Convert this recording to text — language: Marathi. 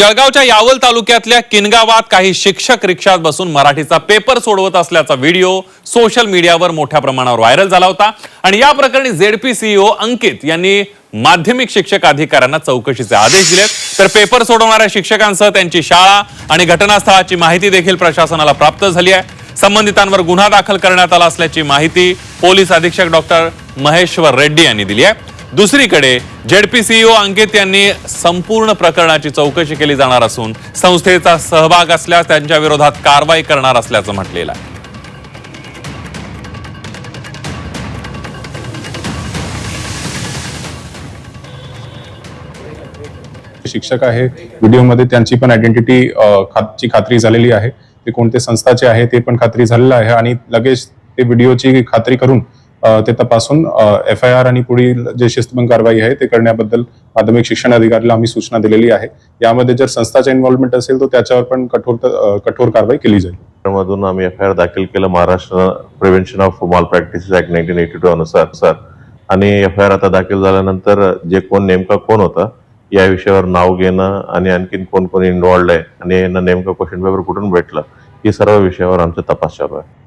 जळगावच्या यावल तालुक्यातल्या किनगावात काही शिक्षक रिक्षात बसून मराठीचा पेपर सोडवत असल्याचा व्हिडिओ सोशल मीडियावर मोठ्या प्रमाणावर व्हायरल झाला होता. आणि या प्रकरणी झेडपी सीईओ अंकित यांनी माध्यमिक शिक्षक अधिकाऱ्यांना चौकशीचे आदेश दिलेत. तर पेपर सोडवणाऱ्या शिक्षकांसह त्यांची शाळा आणि घटनास्थळाची माहिती देखील प्रशासनाला प्राप्त झाली आहे. संबंधितांवर गुन्हा दाखल करण्यात आला असल्याची माहिती पोलीस अधीक्षक डॉक्टर महेश्वर रेड्डी यांनी दिली आहे. दुसरीकडे जेडपी सीईओ अंकित यांनी संपूर्ण प्रकरणाची चौकशी केली जाणार असून संस्थेचा सहभाग असल्यास त्यांच्या विरोधात कारवाई करणार असल्याचं म्हटलेलं आहे. शिक्षक आहे व्हिडिओमध्ये त्यांची पण आयडेंटिटी ची खात्री झालेली आहे. ते कोणते संस्थाचे आहे ते पण खात्री झालेलं आहे आणि लगेच ते व्हिडिओची खात्री करून ते तपासून एफ आय आर आणि पुढील जे शिस्तभंग कारवाई आहे ते करण्याबद्दल माध्यमिक शिक्षण अधिकाऱ्याला आम्ही सूचना दिलेली आहे. यामध्ये जर संस्थाचा इन्व्हॉल्वमेंट असेल तर त्याच्यावर पण कठोर कठोर कारवाई केली जाईल. मधून आम्ही एफ आय आर दाखल केलं. Maharashtra prevention of malpractices act nineteen eighty two अनुसार सर. आणि एफ आय आर आता दाखल झाल्यानंतर जे कोण नेमका कोण होता या विषयावर नाव घेणं आणि आणखीन कोण कोण इन्व्हॉल्ड आहे आणि यांना नेमकं क्वेश्चन पेपर कुठून भेटलं हे सर्व विषयावर आमचा तपास चालू आहे.